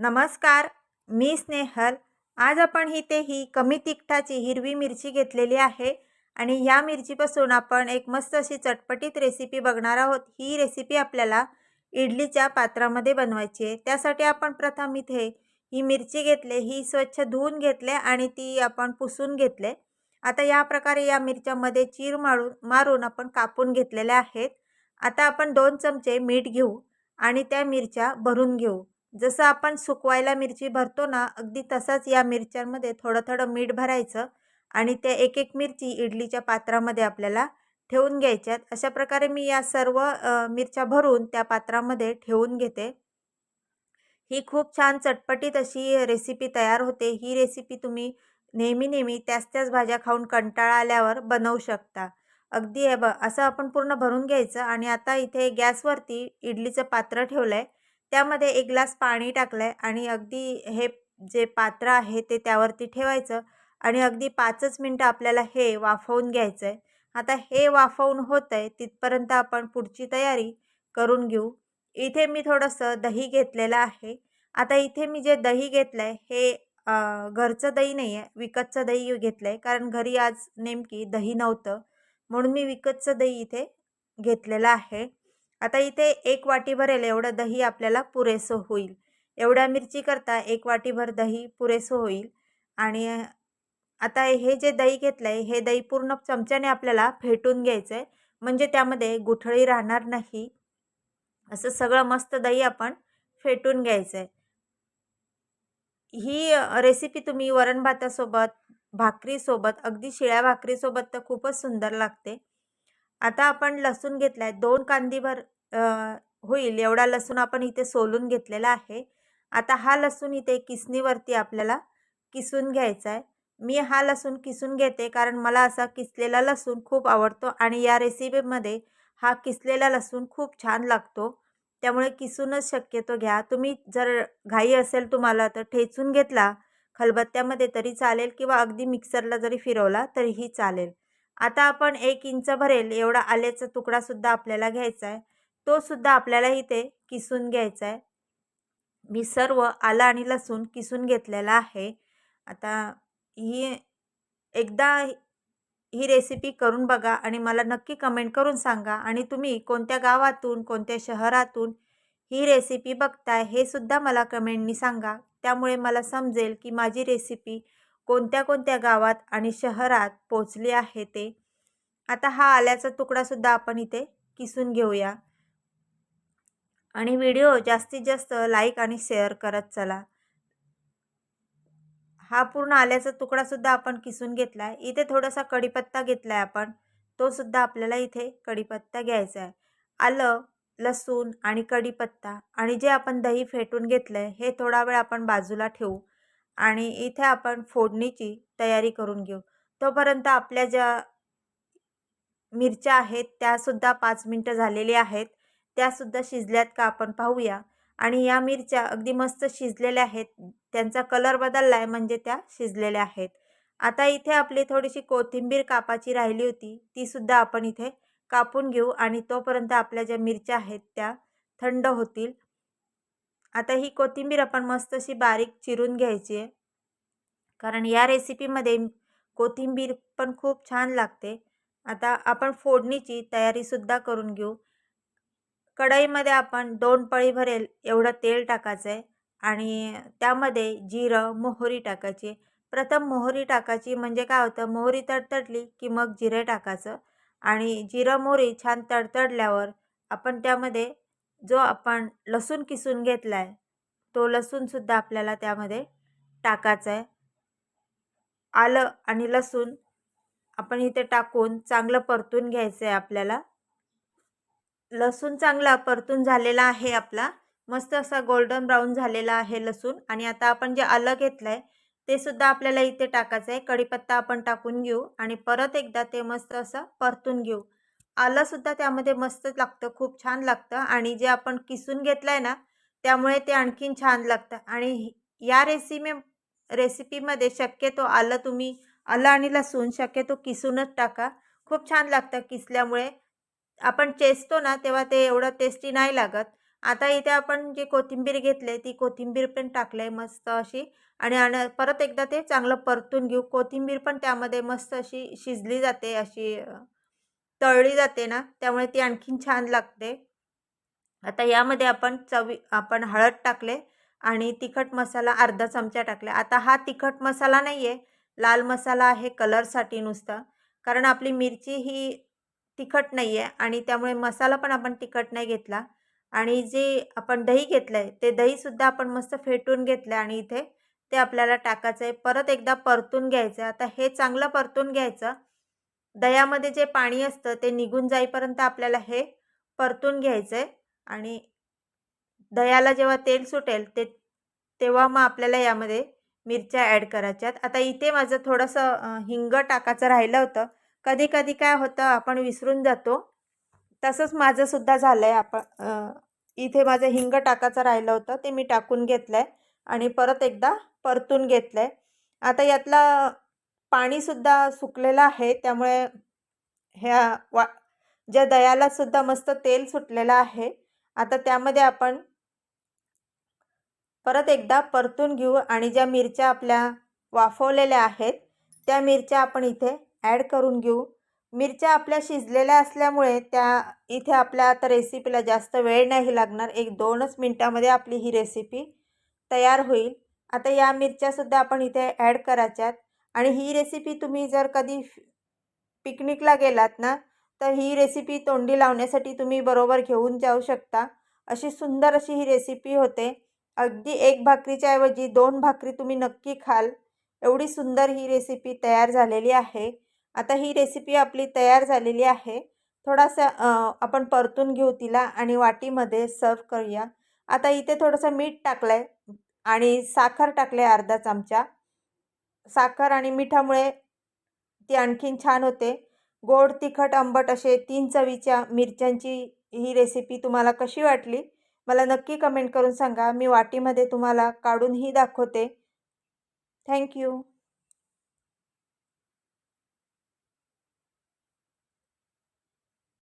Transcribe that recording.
नमस्कार मी स्नेहल. आज आपण इथे ही कमी तिखटाची हिरवी मिरची घेतलेली आहे आणि ह्या मिरचीपासून आपण एक मस्त अशी चटपटीत रेसिपी बघणार आहोत. ही रेसिपी आपल्याला इडलीच्या पात्रामध्ये बनवायची आहे. त्यासाठी आपण प्रथम इथे ही मिरची घेतले ही स्वच्छ धुवून घेतले आणि ती आपण पुसून घेतले. आता या प्रकारे या मिरच्यामध्ये चीर मारून मारून आपण कापून घेतलेल्या आहेत. आता आपण दोन चमचे मीठ घेऊ आणि त्या मिरच्या भरून घेऊ. जसं आपण सुकवायला मिरची भरतो ना अगदी तसंच या मिरच्यांमध्ये थोडं थोडं मीठ भरायचं आणि त्या एक एक मिरची इडलीच्या पात्रामध्ये आपल्याला ठेवून घ्यायच्यात. अशा प्रकारे मी या सर्व मिरच्या भरून त्या पात्रामध्ये ठेवून घेते. ही खूप छान चटपटीत अशी रेसिपी तयार होते. ही रेसिपी तुम्ही नेहमी नेहमी त्याच त्याच भाज्या खाऊन कंटाळा आल्यावर बनवू शकता. अगदी हे ब असं आपण पूर्ण भरून घ्यायचं आणि आता इथे गॅसवरती इडलीचं पात्र ठेवलं आहे त्यामध्ये एक ग्लास पाणी टाकलं आहे आणि अगदी हे जे पात्र आहे ते त्यावरती ठेवायचं आणि अगदी पाचच मिनटं आपल्याला हे वाफवून घ्यायचं आहे आता हे वाफवून होतं आहे तिथपर्यंत आपण पुढची तयारी करून घेऊ. इथे मी थोडंसं दही घेतलेलं आहे. आता इथे मी जे दही घेतलं आहे हे घरचं दही नाही आहे विकतचं दही घेतलं आहे कारण घरी आज नेमकी दही नव्हतं. म्हणून मी विकतचं दही इथे घेतलेलं आहे. आता इथे एक वाटी भरेल एवढं दही आपल्याला पुरेसं होईल. एवढ्या मिरची करता एक वाटीभर दही पुरेसं होईल. आणि आता हे जे दही घेतलं आहे हे दही पूर्ण चमच्याने आपल्याला फेटून घ्यायचं आहे म्हणजे त्यामध्ये गुठळी राहणार नाही. असं सगळं मस्त दही आपण फेटून घ्यायचं आहे ही रेसिपी तुम्ही वरण भातासोबत भाकरीसोबत अगदी शिळ्या भाकरीसोबत तर खूपच सुंदर लागते. आता आपण लसूण घेतला आहे दोन कांदीभर होईल. एवढा लसूण आपण इथे सोलून घेतलेला आहे. आता हा लसूण इथे किसणीवरती आपल्याला किसून घ्यायचा आहे मी हा लसूण किसून घेते कारण मला असा किसलेला लसूण खूप आवडतो आणि या रेसिपीमध्ये हा किसलेला लसूण खूप छान लागतो. त्यामुळे किसूनच शक्यतो घ्या. तुम्ही जर घाई असेल तुम्हाला तर ठेचून घेतला. खलबत्त्यामध्ये तरी चालेल किंवा अगदी मिक्सरला जरी फिरवला तरीही चालेल. आता आपण एक इंच भरेल एवढा आल्याचा तुकडासुद्धा आपल्याला घ्यायचा आहे. तो सुद्धा आपल्याला इथे किसून घ्यायचा आहे. मी सर्व आलं आणि लसूण किसून घेतलेला आहे. आता ही एकदा ही रेसिपी करून बघा आणि मला नक्की कमेंट करून सांगा. आणि तुम्ही कोणत्या गावातून कोणत्या शहरातून ही रेसिपी बघताय हे सुद्धा मला कमेंटनी सांगा. त्यामुळे मला समजेल की माझी रेसिपी कोणत्या कोणत्या गावात आणि शहरात पोचली आहे ते? आता हा आल्याचा तुकडासुद्धा आपण इथे किसून घेऊया. आणि व्हिडिओ जास्तीत जास्त लाईक आणि शेअर करत चला. हा पूर्ण आल्याचा तुकडासुद्धा आपण किसून घेतला आहे इथे थोडासा कढीपत्ता घेतला आहे आपण तोसुद्धा आपल्याला इथे कढीपत्ता घ्यायचा आहे आलं लसूण आणि कढीपत्ता आणि जे आपण दही फेटून घेतलं आहे हे थोडा वेळ आपण बाजूला ठेवू. आणि इथे आपण फोडणीची तयारी करून घेऊ. तोपर्यंत आपल्या ज्या मिरच्या आहेत त्यासुद्धा पाच मिनटं झालेली आहेत. त्यासुद्धा शिजल्यात का आपण पाहूया. आणि या मिरच्या अगदी मस्त शिजलेल्या आहेत. त्यांचा कलर बदलला आहे म्हणजे त्या शिजलेल्या आहेत. आता इथे आपली थोडीशी कोथिंबीर कापाची राहिली होती तीसुद्धा आपण इथे कापून घेऊ आणि तोपर्यंत आपल्या ज्या मिरच्या आहेत त्या थंड होतील. आता ही कोथिंबीर आपण मस्त अशी बारीक चिरून घ्यायची आहे. कारण या रेसिपीमध्ये कोथिंबीर पण खूप छान लागते. आता आपण फोडणीची तयारीसुद्धा करून घेऊ. कढईमध्ये आपण दोन पळी भरेल एवढं तेल टाकायचं आहे आणि त्यामध्ये जिरं मोहरी टाकायची प्रथम मोहरी टाकायची म्हणजे काय होतं? मोहरी तडतडली की मग जिरे टाकायचं. आणि जिरं मोहरी छान तडतडल्यावर आपण त्यामध्ये जो आपण लसूण किसून घेतला आहे तो लसूणसुद्धा आपल्याला त्यामध्ये टाकायचा आहे आलं आणि लसूण आपण इथे टाकून चांगलं परतून घ्यायचं आहे आपल्याला. लसूण चांगला परतून झालेला आहे आपला. मस्त असा गोल्डन ब्राऊन झालेला आहे लसूण आणि आता आपण जे आलं घेतलं आहे ते सुद्धा आपल्याला इथे टाकायचं आहे कढीपत्ता आपण टाकून घेऊ आणि परत एकदा ते मस्त असं परतून घेऊ. आलंसुद्धा त्यामध्ये मस्त लागतं खूप छान लागतं आणि जे आपण किसून घेतलं आहे ना त्यामुळे ते आणखीन छान लागतं. आणि या रेसिपी रेसिपीमध्ये शक्यतो आलं तुम्ही आलं आणि लसूण शक्यतो किसूनच टाका. खूप छान लागतं किसल्यामुळे. आपण चेचतो ना तेव्हा ते एवढं टेस्टी नाही लागत. आता इथे आपण जी कोथिंबीर घेतली ती कोथिंबीर पण टाकले मस्त अशी. आणि आणि परत एकदा ते चांगलं परतून घेऊ. कोथिंबीर पण त्यामध्ये मस्त अशी शिजली जाते अशी तळली जाते ना त्यामुळे ती आणखीन छान लागते. आता यामध्ये आपण चवी आपण हळद टाकले आणि तिखट मसाला अर्धा चमचा टाकला. आता हा तिखट मसाला नाही आहे लाल मसाला आहे कलरसाठी नुसता. कारण आपली मिरची ही तिखट नाही आहे आणि त्यामुळे मसाला पण आपण तिखट नाही घेतला. आणि जे आपण दही घेतलं आहे ते दहीसुद्धा आपण मस्त फेटून घेतलं आणि इथे ते आपल्याला टाकायचं आहे परत एकदा परतून घ्यायचं. आता हे चांगलं परतून घ्यायचं. दह्यामध्ये जे पाणी असतं ते निघून जाईपर्यंत आपल्याला हे परतून घ्यायचं आहे आणि दह्याला जेव्हा तेल सुटेल ते तेव्हा मग आपल्याला यामध्ये मिरच्या ॲड करायच्यात आता इथे माझं थोडंसं हिंग टाकायचं राहिलं होतं. कधी कधी काय होतं आपण विसरून जातो. तसंच माझंसुद्धा झालं आहे आपण इथे माझं हिंग टाकायचं राहिलं होतं ते मी टाकून घेतलं आहे आणि परत एकदा परतून घेतलं आहे आता यातला पाणीसुद्धा सुकलेलं आहे त्यामुळे ह्या वा ज्या दह्यालासुद्धा मस्त तेल सुटलेलं आहे आता त्यामध्ये आपण परत एकदा परतून घेऊ आणि ज्या मिरच्या आपल्या वाफवलेल्या आहेत त्या मिरच्या आपण इथे ॲड करून घेऊ. मिरच्या आपल्या शिजलेल्या असल्यामुळे त्या इथे आपल्या आता रेसिपीला जास्त वेळ नाही लागणार एक दोनच मिनटामध्ये आपली ही रेसिपी तयार होईल. आता या मिरच्यासुद्धा आपण इथे ॲड करायच्यात. आणि ही रेसिपी तुम्ही जर कधी पिकनिकला गेलात ना तर ही रेसिपी तोंडी लावण्यासाठी तुम्ही बरोबर घेऊन जाऊ शकता. अशी सुंदर अशी ही रेसिपी होते. अगदी एक भाकरीच्या ऐवजी दोन भाकरी तुम्ही नक्की खाल. एवढी सुंदर ही रेसिपी तयार झालेली आहे. आता ही रेसिपी आपली तयार झालेली आहे. थोडासा आपण परतून घेऊ तिला आणि वाटीमध्ये सर्व करूया. आता इथे थोडंसं मीठ टाकलं आहे आणि साखर टाकले अर्धा चमचा. साखर आणि मिठामुळे ती आणखीन छान होते. गोड तिखट आंबट असे तीन चवीच्या मिरच्यांची ही रेसिपी तुम्हाला कशी वाटली? मला नक्की कमेंट करून सांगा. मी वाटीमध्ये तुम्हाला काढूनही दाखवते. थँक्यू